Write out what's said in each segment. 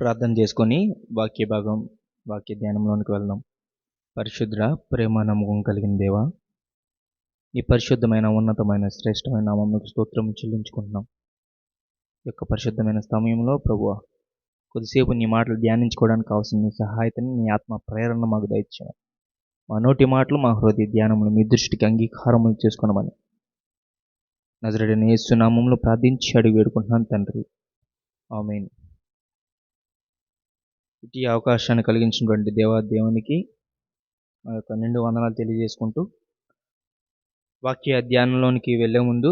ప్రార్థన చేసుకొని వాక్య భాగం వాక్య ధ్యానంలోనికి వెళ్దాం. పరిశుద్ర ప్రేమ నమ్మకం కలిగిన దేవా ఈ పరిశుద్ధమైన ఉన్నతమైన శ్రేష్టమైన నామమునకు స్తోత్రం చెల్లించుకుంటున్నాం. ఈ యొక్క పరిశుద్ధమైన సమయంలో ప్రభువ కొద్దిసేపు నీ మాటలు ధ్యానించుకోవడానికి కావాల్సిన నీ సహాయతని నీ ఆత్మ ప్రేరణ మాకు దయచేయమని. మా నోటి మాటలు మా హృదయ ధ్యానములు మీ దృష్టికి అంగీకారములు చేసుకున్నామని నజరడని యేసునామంలో ప్రార్థించి అడిగి వేడుకుంటున్నాను తండ్రి. ఆమెను. ఇటీ అవకాశాన్ని కలిగించినటువంటి దేవా దేవునికి మా యొక్క నిండు వందనాలు తెలియజేసుకుంటూ వాక్య ధ్యానంలోనికి వెళ్ళే ముందు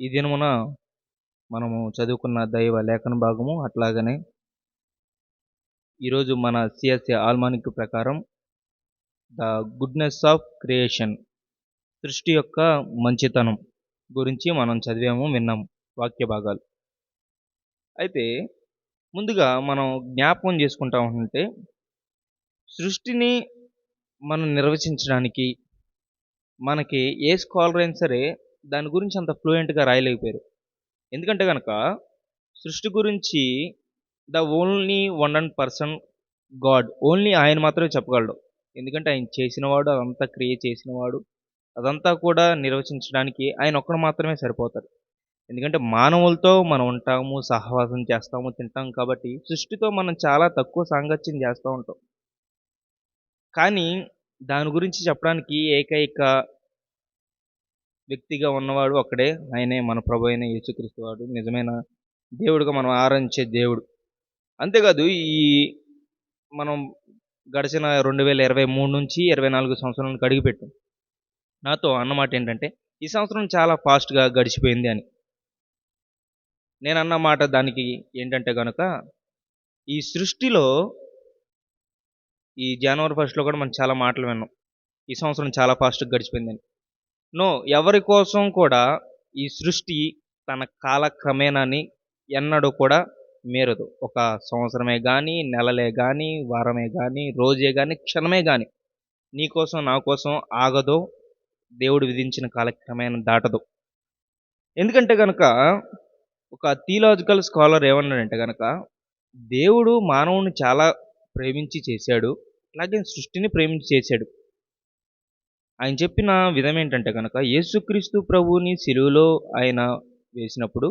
ఈ దినమున మనము చదువుకున్న దైవ లేఖన భాగము అట్లాగనే ఈరోజు మన సిఎస్ఏ ఆల్మానిక్ ప్రకారం ద గుడ్నెస్ ఆఫ్ క్రియేషన్ సృష్టి యొక్క మంచితనం గురించి మనం చదివాము విన్నాము వాక్య భాగాలు. అయితే ముందుగా మనం జ్ఞాపకం చేసుకుంటా ఉంటే సృష్టిని మనం నిర్వచించడానికి మనకి ఏ స్కాలర్ అయినా సరే దాని గురించి అంత ఫ్లూయెంట్గా రాయలేకపోయారు. ఎందుకంటే కనుక సృష్టి గురించి the only one and person God only ఆయన మాత్రమే చెప్పగలడు. ఎందుకంటే ఆయన చేసినవాడు అదంతా క్రియేట్ చేసినవాడు అదంతా కూడా నిర్వచించడానికి ఆయన ఒక్కడు మాత్రమే సరిపోతారు ఎందుకంటే మానవులతో మనం ఉంటాము సహవాసం చేస్తాము తింటాం కాబట్టి సృష్టితో మనం చాలా తక్కువ సాంగత్యం చేస్తూ ఉంటాం. కానీ దాని గురించి చెప్పడానికి ఏకైక వ్యక్తిగా ఉన్నవాడు ఒక్కడే ఆయనే మన ప్రభు అయిన యేసుక్రీస్తు వాడు. నిజమైన దేవుడుగా మనం ఆరాధించే దేవుడు. అంతేకాదు ఈ మనం గడిచిన రెండు వేల ఇరవై మూడు నుంచి ఇరవై నాలుగు సంవత్సరాలకు అడిగిపెట్టాం నాతో అన్నమాట ఏంటంటే ఈ సంవత్సరం చాలా ఫాస్ట్గా గడిచిపోయింది అని. నేను అన్న మాట దానికి ఏంటంటే కనుక ఈ సృష్టిలో ఈ జనవరి ఫస్ట్లో కూడా మనం చాలా మాటలు విన్నాం. ఈ సంవత్సరం చాలా ఫాస్ట్గా గడిచిపోయిందని. నో ఎవరి కోసం కూడా ఈ సృష్టి తన కాలక్రమేణాని ఎన్నడూ కూడా మేరదు. ఒక సంవత్సరమే కానీ నెలలే కానీ వారమే కానీ రోజే కానీ క్షణమే కానీ నీకోసం నా కోసం ఆగదో. దేవుడు విధించిన కాలక్రమేణా దాటదు. ఎందుకంటే కనుక ఒక థియలాజికల్ స్కాలర్ ఏమన్నాడంటే కనుక దేవుడు మానవుని చాలా ప్రేమించి చేశాడు అలాగే సృష్టిని ప్రేమించి చేశాడు. ఆయన చెప్పిన విధం ఏంటంటే కనుక యేసుక్రీస్తు ప్రభువుని సిలువులో ఆయన వేసినప్పుడు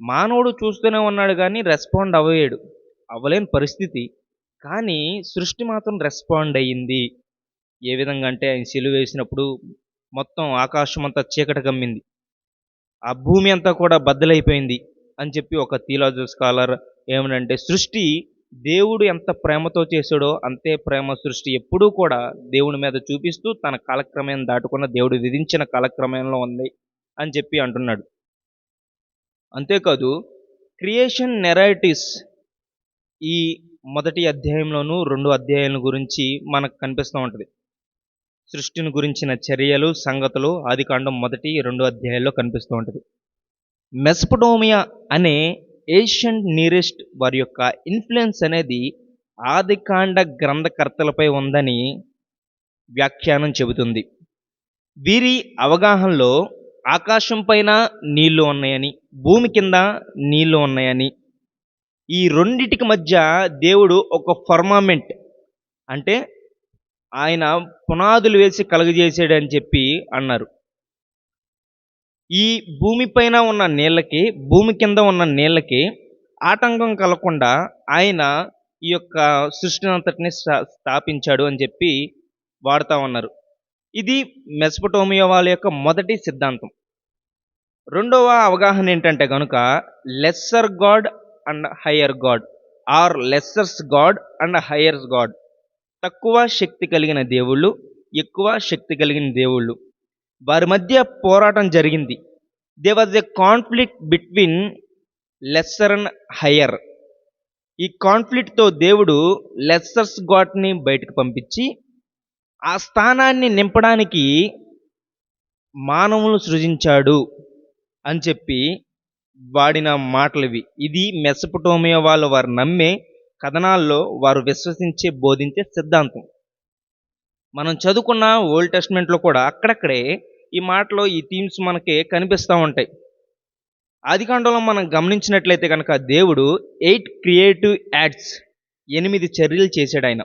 మానవుడు చూస్తూనే ఉన్నాడు కానీ రెస్పాండ్ అవ్వలేడు అవ్వలేని పరిస్థితి. కానీ సృష్టి మాత్రం రెస్పాండ్ అయ్యింది. ఏ విధంగా అంటే ఆయన సిలువ వేసినప్పుడు మొత్తం ఆకాశం అంతా చీకటి కమ్మింది. ఆ భూమి అంతా కూడా బద్దలైపోయింది అని చెప్పి ఒక థియలాజికల్ స్కాలర్ ఏమనంటే సృష్టి దేవుడు ఎంత ప్రేమతో చేశాడో అంతే ప్రేమ సృష్టి ఎప్పుడూ కూడా దేవుని మీద చూపిస్తూ తన కాలక్రమేణ దాటుకున్న దేవుడు విధించిన కాలక్రమంలో ఉంది అని చెప్పి అంటున్నాడు. అంతేకాదు క్రియేషన్ నెరైటిస్ ఈ మొదటి అధ్యాయంలోనూ రెండు అధ్యాయాల గురించి మనకు కనిపిస్తూ ఉంటుంది. సృష్టిని గురించిన చర్యలు సంగతులు ఆదికాండం మొదటి రెండు అధ్యాయాల్లో కనిపిస్తూ ఉంటుంది. మెస్పటోమియా అనే ఏషియన్ నీరెస్ట్ వారి యొక్క ఇన్ఫ్లుయెన్స్ అనేది ఆదికాండ గ్రంథకర్తలపై ఉందని వ్యాఖ్యానం చెబుతుంది. వీరి అవగాహనలో ఆకాశం పైన నీళ్ళు ఉన్నాయని భూమి కింద నీళ్ళు ఉన్నాయని ఈ రెండిటికి మధ్య దేవుడు ఒక ఫర్మామెంట్ అంటే ఆయన పునాదులు వేసి కలుగజేసాడని చెప్పి అన్నారు. ఈ భూమిపైన ఉన్న నీళ్ళకి భూమి కింద ఉన్న నీళ్ళకి ఆటంకం కలగకుండా ఆయన ఈ యొక్క సృష్టిని అంతటిని స్థాపించాడు అని చెప్పి వాడుతూ ఉన్నారు. ఇది మెస్పటోమియా వాళ్ళ యొక్క మొదటి సిద్ధాంతం. రెండవ అవగాహన ఏంటంటే కనుక lesser god and higher god are lessers god and highers god తక్కువ శక్తి కలిగిన దేవుళ్ళు ఎక్కువ శక్తి కలిగిన దేవుళ్ళు. వారి మధ్య పోరాటం జరిగింది. They was a conflict between lesser and higher ఈ కాన్ఫ్లిక్ట్తో దేవుడు లెస్సర్స్ గాడ్ని బయటకు పంపించి ఆ స్థానాన్ని నింపడానికి మానవులు సృజించాడు అని చెప్పి వాడిన మాటలు ఇవి. ఇది మెసపటోమియా వాళ్ళు వారు నమ్మే కథనాల్లో వారు విశ్వసించే బోధించే సిద్ధాంతం. మనం చదువుకున్న ఓల్డ్ టెస్ట్మెంట్లో కూడా అక్కడక్కడే ఈ మాటలో ఈ థీమ్స్ మనకి కనిపిస్తూ ఉంటాయి. ఆదికాండంలో మనం గమనించినట్లయితే కనుక దేవుడు ఎయిట్ క్రియేటివ్ యాడ్స్ ఎనిమిది చర్యలు చేశాడు ఆయన.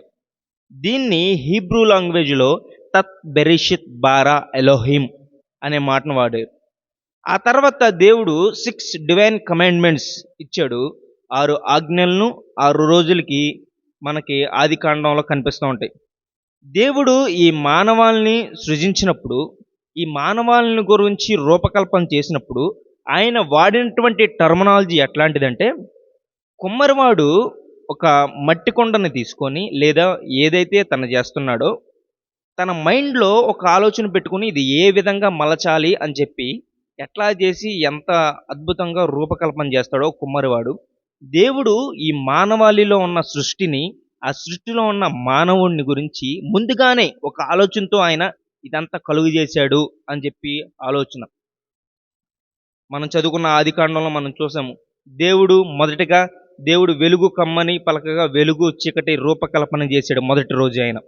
దీన్ని హీబ్రూ లాంగ్వేజ్లో తత్ బెరిషిత్ బారా ఎలోహిమ్ అనే మాటను వాడారు. ఆ తర్వాత దేవుడు సిక్స్ డివైన్ కమాండ్మెంట్స్ ఇచ్చాడు. ఆరు ఆజ్ఞలను ఆరు రోజులకి మనకి ఆది కాండంలో కనిపిస్తూ ఉంటాయి. దేవుడు ఈ మానవాల్ని సృజించినప్పుడు ఈ మానవాళ్ళని గురించి రూపకల్పన చేసినప్పుడు ఆయన వాడినటువంటి టర్మినాలజీ ఎట్లాంటిదంటే కుమ్మరివాడు ఒక మట్టి కొండని తీసుకొని లేదా ఏదైతే తను చేస్తున్నాడో తన మైండ్లో ఒక ఆలోచన పెట్టుకుని ఇది ఏ విధంగా మలచాలి అని చెప్పి ఎట్లా చేసి ఎంత అద్భుతంగా రూపకల్పన చేస్తాడో కుమ్మరివాడు దేవుడు ఈ మానవాళిలో ఉన్న సృష్టిని ఆ సృష్టిలో ఉన్న మానవుడిని గురించి ముందుగానే ఒక ఆలోచనతో ఆయన ఇదంతా కలుగు చేశాడు అని చెప్పి ఆలోచన. మనం చదువుకున్న ఆది కాండంలో మనం చూసాము దేవుడు మొదటిగా దేవుడు వెలుగు కమ్మని పలకగా వెలుగు చీకటి రూపకల్పన చేశాడు మొదటి రోజు ఆయన.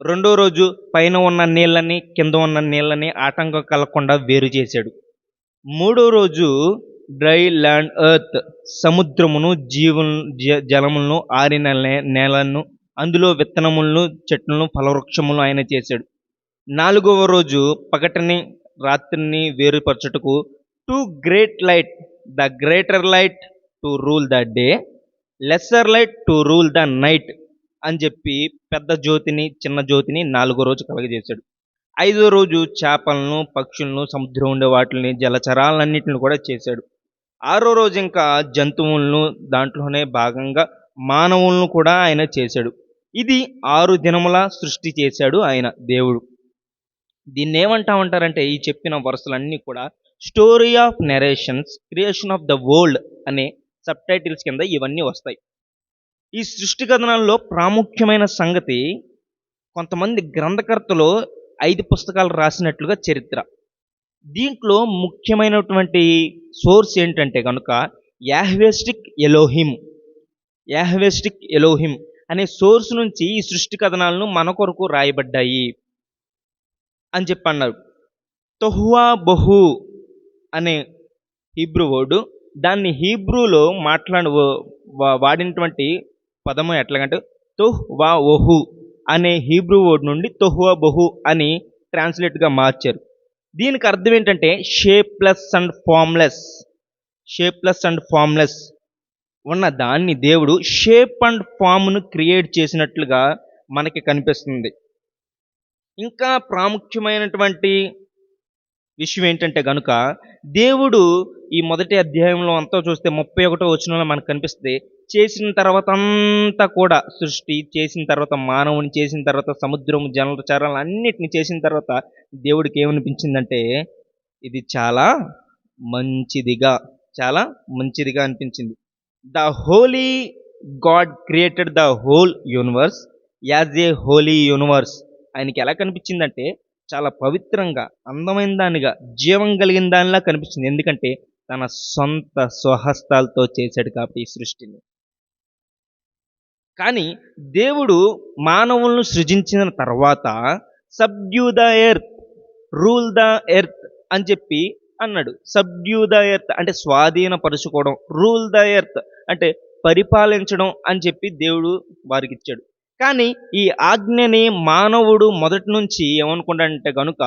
రెండో రోజు పైన ఉన్న నీళ్ళని కింద ఉన్న నీళ్ళని ఆటంకం కలగకుండా వేరు చేశాడు. మూడో రోజు డ్రై ల్యాండ్ ఎర్త్ సముద్రమును జీవులను జలములను ఆరిన నేలను అందులో విత్తనములను చెట్లను ఫలవృక్షములను ఆయన చేశాడు. నాలుగవ రోజు పగటిని రాత్రిని వేరుపరచుటకు two great light the greater light to rule the day lesser light to rule the night అని చెప్పి పెద్ద జ్యోతిని చిన్న జ్యోతిని నాలుగో రోజు కలగజేశాడు. ఐదో రోజు చేపలను పక్షులను సముద్రం ఉండే వాటిని జలచరాలన్నింటిని కూడా చేశాడు. ఆరో రోజు ఇంకా జంతువులను దాంట్లోనే భాగంగా మానవులను కూడా ఆయన చేశాడు. ఇది ఆరు దినముల సృష్టి చేశాడు ఆయన దేవుడు. దీన్ని ఏమంటామంటారంటే ఈ చెప్పిన వరుసలన్నీ కూడా story of narrations creation of the world అనే సబ్ టైటిల్స్ కింద ఇవన్నీ వస్తాయి. ఈ సృష్టి కథనాల్లో ప్రాముఖ్యమైన సంగతి కొంతమంది గ్రంథకర్తలు ఐదు పుస్తకాలు రాసినట్లుగా చరిత్ర. దీంట్లో ముఖ్యమైనటువంటి సోర్స్ ఏంటంటే కనుక యాహ్వేస్టిక్ ఎలోహిమ్ యాహ్వేస్టిక్ ఎలోహిమ్ అనే సోర్స్ నుంచి ఈ సృష్టి కథనాలను మన కొరకు రాయబడ్డాయి అని చెప్పి అన్నారు తొహువా బహు అనే హీబ్రూ వర్డు దాన్ని హీబ్రూలో మాట్లాడ వాడినటువంటి పదము ఎట్లాగంటే తొహ్ వా ఓహు అనే హీబ్రూ వర్డ్ నుండి తొహువా బహు అని ట్రాన్స్లేట్గా మార్చారు. దీనికి అర్థం ఏంటంటే shapeless and formless shapeless and formless ఉన్న దాన్ని దేవుడు షేప్ అండ్ ఫామ్ను క్రియేట్ చేసినట్లుగా మనకి కనిపిస్తుంది. ఇంకా ప్రాముఖ్యమైనటువంటి విషయం ఏంటంటే గనుక దేవుడు ఈ మొదటి అధ్యాయంలో అంతా చూస్తే ముప్పై ఒకటో వచనంలో మనకు కనిపిస్తుంది చేసిన తర్వాత అంతా కూడా సృష్టి చేసిన తర్వాత మానవుని చేసిన తర్వాత సముద్రం జలచరాలు అన్నిటిని చేసిన తర్వాత దేవుడికి ఏమనిపించిందంటే ఇది చాలా మంచిదిగా చాలా మంచిదిగా అనిపించింది. The holy God created the whole universe as a holy universe ఆయనకి ఎలా కనిపించిందంటే చాలా పవిత్రంగా అందమైన దానిగా జీవం కలిగిన దానిలా కనిపించింది. ఎందుకంటే తన సొంత స్వహస్తాలతో చేశాడు కాబట్టి ఈ సృష్టిని. కానీ దేవుడు మానవులను సృజించిన తర్వాత subdue the earth rule the earth అని చెప్పి అన్నాడు. సబ్డ్యూ ద ఎర్త్ అంటే స్వాధీనపరుచుకోవడం రూల్ ద ఎర్త్ అంటే పరిపాలించడం అని చెప్పి దేవుడు వారికి ఇచ్చాడు కానీ ఈ ఆజ్ఞని మానవుడు మొదటి నుంచి ఏమనుకుంటాడంటే కనుక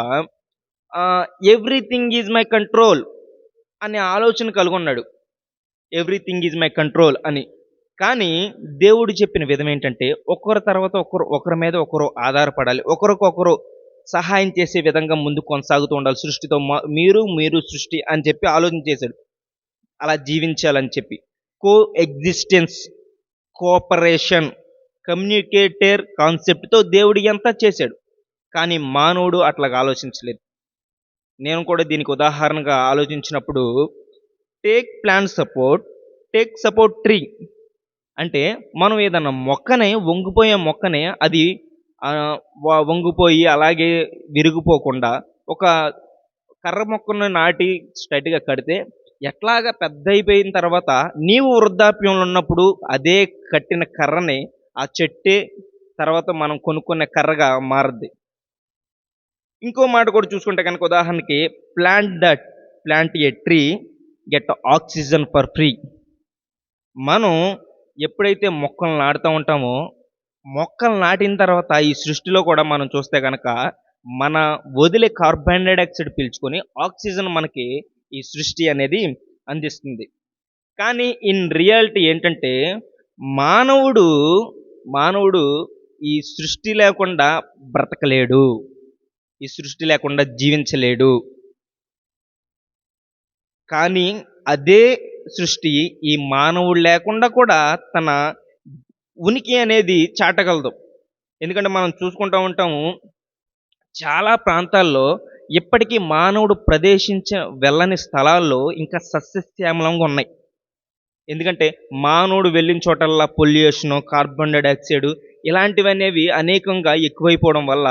ఎవ్రీథింగ్ ఈజ్ మై కంట్రోల్ అనే ఆలోచన కలుగొన్నాడు. ఎవ్రీథింగ్ ఈజ్ మై కంట్రోల్ అని. కానీ దేవుడు చెప్పిన విధం ఏంటంటే ఒకరి తర్వాత ఒకరు ఒకరి మీద ఒకరు ఆధారపడాలి. ఒకరికొకరు సహాయం చేసే విధంగా ముందు కొనసాగుతూ ఉండాలి. సృష్టితో మా- మీరు మీరు సృష్టి అని చెప్పి ఆలోచన చేశాడు. అలా జీవించాలని చెప్పి. కో ఎగ్జిస్టెన్స్ కోఆపరేషన్ కమ్యూనికేటర్ కాన్సెప్ట్తో దేవుడు ఎంత చేశాడు. కానీ మానవుడు అట్లాగా ఆలోచించలేదు. నేను కూడా దీనికి ఉదాహరణగా ఆలోచించినప్పుడు take plant support take support tree అంటే మనం ఏదన్నా మొక్కనే వంగిపోయే మొక్కనే అది వంగిపోయి అలాగే విరిగిపోకుండా ఒక కర్ర మొక్కను నాటి స్ట్రైట్గా కడితే ఎట్లాగా పెద్ద అయిపోయిన తర్వాత నీవు వృద్ధాప్యంలో ఉన్నప్పుడు అదే కట్టిన కర్రని ఆ చెట్టే తర్వాత మనం కొనుక్కునే కర్రగా మారద్ది. ఇంకో మాట కూడా చూసుకుంటే కనుక ఉదాహరణకి plant that plant a tree get oxygen for free. మనం ఎప్పుడైతే మొక్కలు నాటుతూ ఉంటామో మొక్కలు నాటిన తర్వాత ఈ సృష్టిలో కూడా మనం చూస్తే కనుక మన వదిలే కార్బన్ డైఆక్సైడ్ పీల్చుకొని ఆక్సిజన్ మనకి ఈ సృష్టి అనేది అందిస్తుంది. కానీ ఇన్ రియాలిటీ ఏంటంటే మానవుడు మానవుడు ఈ సృష్టి లేకుండా బ్రతకలేడు. ఈ సృష్టి లేకుండా జీవించలేడు. కానీ అదే సృష్టి ఈ మానవుడు లేకుండా కూడా తన ఉనికి అనేది చాటగలదు. ఎందుకంటే మనం చూసుకుంటూ ఉంటాము చాలా ప్రాంతాల్లో ఇప్పటికీ మానవుడు ప్రదేశించ వెళ్ళని స్థలాల్లో ఇంకా సస్యశ్యామలంగా ఉన్నాయి. ఎందుకంటే మానవుడు వెళ్ళిన చోటల్లా పొల్యూషన్ కార్బన్ డైఆక్సైడ్ ఇలాంటివనేవి అనేకంగా ఎక్కువైపోవడం వల్ల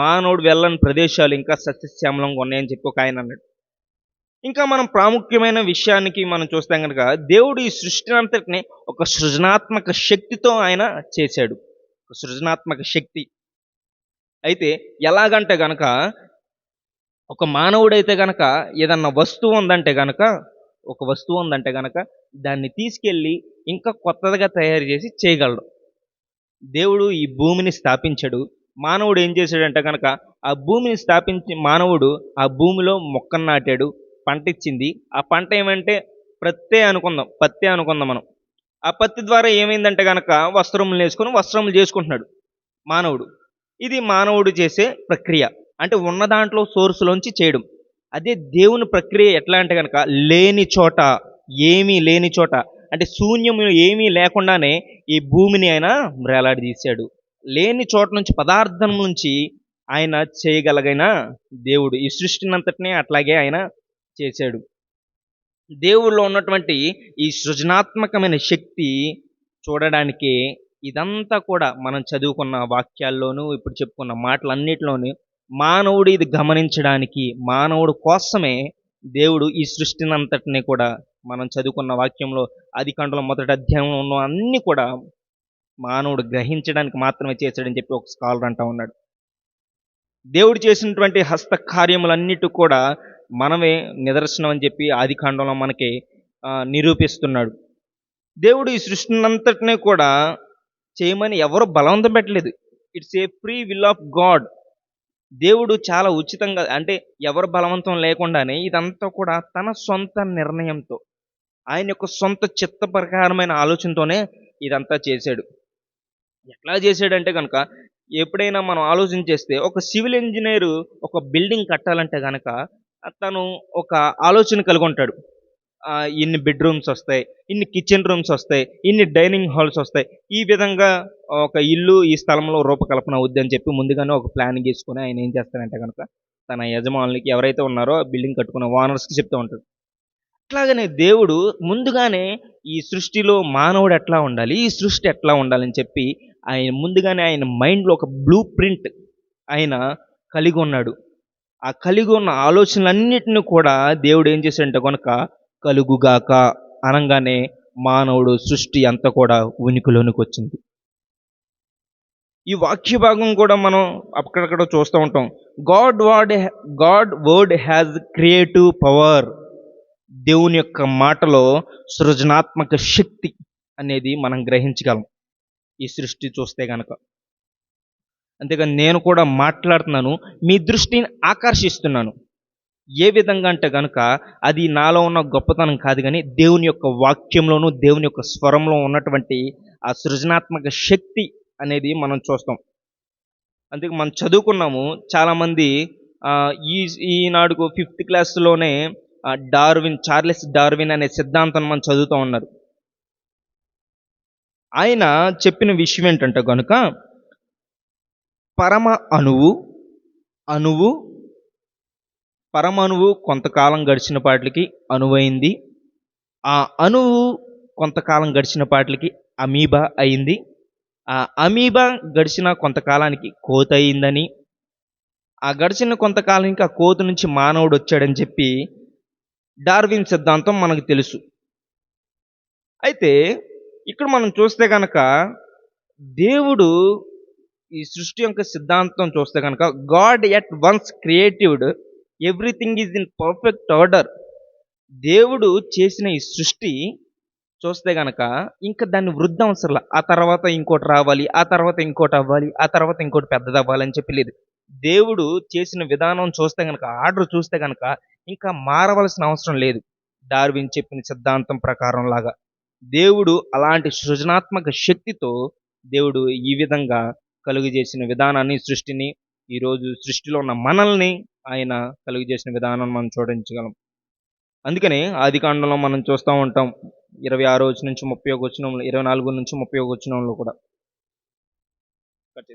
మానవుడు వెళ్ళని ప్రదేశాలు ఇంకా సస్యశ్యామలంగా ఉన్నాయని చెప్పి ఒక ఆయన అన్నాడు. ఇంకా మనం ప్రాముఖ్యమైన విషయానికి మనం చూస్తాం కనుక దేవుడు ఈ సృష్టిని అంతటిని ఒక సృజనాత్మక శక్తితో ఆయన చేశాడు. ఒక సృజనాత్మక శక్తి. అయితే ఎలాగంటే గనక ఒక మానవుడైతే గనక ఏదన్నా వస్తువు ఉందంటే గనక ఒక వస్తువు ఉందంటే గనక దాన్ని తీసుకెళ్ళి ఇంకా కొత్తగా తయారు చేసి చేయగలడు. దేవుడు ఈ భూమిని స్థాపించాడు. మానవుడు ఏం చేశాడంటే కనుక ఆ భూమిని స్థాపించి మానవుడు ఆ భూమిలో మొక్కను నాటాడు. పంట ఇచ్చింది ఆ పంట ఏమంటే ప్రత్తే అనుకుందాం పత్తే అనుకుందాం మనం. ఆ పత్తి ద్వారా ఏమైందంటే కనుక వస్త్రములు వేసుకొని వస్త్రములు చేసుకుంటున్నాడు మానవుడు. ఇది మానవుడు చేసే ప్రక్రియ. అంటే ఉన్న దాంట్లో సోర్సులోంచి చేయడం. అదే దేవుని ప్రక్రియ ఎట్లా అంటే కనుక లేని చోట ఏమీ లేని చోట అంటే శూన్యం ఏమీ లేకుండానే ఈ భూమిని ఆయన వేలాడదీశాడు లేని చోట నుంచి పదార్థం నుంచి ఆయన చేయగలగైన దేవుడు. ఈ సృష్టిని అట్లాగే ఆయన చేశాడు. దేవుళ్ళో ఉన్నటువంటి ఈ సృజనాత్మకమైన శక్తి చూడడానికి ఇదంతా కూడా మనం చదువుకున్న వాక్యాల్లోనూ ఇప్పుడు చెప్పుకున్న మాటలన్నిటిలోనూ మానవుడు ఇది గమనించడానికి మానవుడు కోసమే దేవుడు ఈ సృష్టిని అంతటిని కూడా మనం చదువుకున్న వాక్యంలో ఆది కంటలో మొదటి అధ్యాయంలో ఉన్న అన్నీ కూడా మానవుడు గ్రహించడానికి మాత్రమే చేశాడని చెప్పి ఒక స్కాలర్ అంటా ఉన్నాడు. దేవుడు చేసినటువంటి హస్త కార్యములన్నిటి కూడా మనమే నిదర్శనం అని చెప్పి ఆది కాండంలో మనకి నిరూపిస్తున్నాడు. దేవుడు ఈ సృష్టినంతటినీ కూడా చేయమని ఎవరు బలవంతం పెట్టలేదు. It's a free will of God దేవుడు చాలా ఉచితంగా అంటే ఎవరు బలవంతం లేకుండానే ఇదంతా కూడా తన సొంత నిర్ణయంతో ఆయన యొక్క సొంత చిత్త ప్రకారమైన ఆలోచనతోనే ఇదంతా చేశాడు. ఎట్లా చేశాడంటే కనుక ఎప్పుడైనా మనం ఆలోచన చేస్తే ఒక సివిల్ ఇంజనీరు ఒక బిల్డింగ్ కట్టాలంటే కనుక తను ఒక ఆలోచన కలిగి ఉంటాడు ఇన్ని బెడ్రూమ్స్ వస్తాయి ఇన్ని కిచెన్ రూమ్స్ వస్తాయి ఇన్ని డైనింగ్ హాల్స్ వస్తాయి. ఈ విధంగా ఒక ఇల్లు ఈ స్థలంలో రూపకల్పన అవుద్ది అని చెప్పి ముందుగానే ఒక ప్లాన్ గీసుకొని ఆయన ఏం చేస్తారంటే కనుక తన యజమానులకి ఎవరైతే ఉన్నారో బిల్డింగ్ కట్టుకున్న ఓనర్స్కి చెప్తూ ఉంటాడు. అట్లాగనే దేవుడు ముందుగానే ఈ సృష్టిలో మానవుడు ఎట్లా ఉండాలి ఈ సృష్టి ఎట్లా ఉండాలని చెప్పి ఆయన ముందుగానే ఆయన మైండ్లో ఒక బ్లూ ప్రింట్ ఆయన కలిగి ఉన్నాడు. ఆ కలిగి ఉన్న ఆలోచనలన్నిటిని కూడా దేవుడు ఏం చేశాడంటే కనుక కలుగుగాక అనగానే మానవుడు సృష్టి అంతా కూడా ఉనికిలోనికి వచ్చింది. ఈ వాక్య భాగం కూడా మనం అక్కడక్కడ చూస్తూ ఉంటాం. God word God word has creative power. దేవుని యొక్క మాటలో సృజనాత్మక శక్తి అనేది మనం గ్రహించగలం. ఈ సృష్టి చూస్తే కనుక అంతేగాని నేను కూడా మాట్లాడుతున్నాను మీ దృష్టిని ఆకర్షిస్తున్నాను. ఏ విధంగా అంటే కనుక అది నాలో ఉన్న గొప్పతనం కాదు కానీ దేవుని యొక్క వాక్యంలోను దేవుని యొక్క స్వరంలో ఉన్నటువంటి ఆ సృజనాత్మక శక్తి అనేది మనం చూస్తాం. అందుకే మనం చదువుకున్నాము చాలామంది ఈ ఈనాడుకు ఫిఫ్త్ క్లాస్లోనే డార్విన్ చార్లెస్ డార్విన్ అనే సిద్ధాంతం మనం చదువుతూ ఉన్నారు. ఆయన చెప్పిన విషయం ఏంటంటే కనుక పరమ అణువు అణువు పరమాణువు కొంతకాలం గడిచిన పాటికి అణువైంది. ఆ అణువు కొంతకాలం గడిచిన పాటికి అమీబా అయింది. ఆ అమీబా గడిచిన కొంతకాలానికి కోత అయిందని ఆ గడిచిన కొంతకాలానికి ఆ కోత నుంచి మానవుడు వచ్చాడని చెప్పి డార్విన్ సిద్ధాంతం మనకు తెలుసు. అయితే ఇక్కడ మనం చూస్తే కనుక దేవుడు ఈ సృష్టి యొక్క సిద్ధాంతం చూస్తే కనుక God at once created everything is in perfect order దేవుడు చేసిన ఈ సృష్టి చూస్తే గనక ఇంకా దాన్ని వృద్ధి అవసరం ఆ తర్వాత ఇంకోటి రావాలి ఆ తర్వాత ఇంకోటి అవ్వాలి ఆ తర్వాత ఇంకోటి పెద్దది అవ్వాలని అని చెప్పి లేదు. దేవుడు చేసిన విధానం చూస్తే గనక ఆర్డర్ చూస్తే గనక ఇంకా మారవలసిన అవసరం లేదు. డార్విన్ చెప్పిన సిద్ధాంతం ప్రకారం లాగా. దేవుడు అలాంటి సృజనాత్మక శక్తితో దేవుడు ఈ విధంగా కలుగు చేసిన విధానాన్ని సృష్టిని ఈరోజు సృష్టిలో ఉన్న మనల్ని ఆయన కలుగు చేసిన విధానం మనం చూడించగలం అందుకనే ఆది కాండంలో మనం చూస్తూ ఉంటాం ఇరవై ఆరో వచ్చిన నుంచి ముప్పై ఒక వచ్చిన ఇరవై నాలుగు నుంచి ముప్పై ఒక వచ్చినంలో కూడా. కట్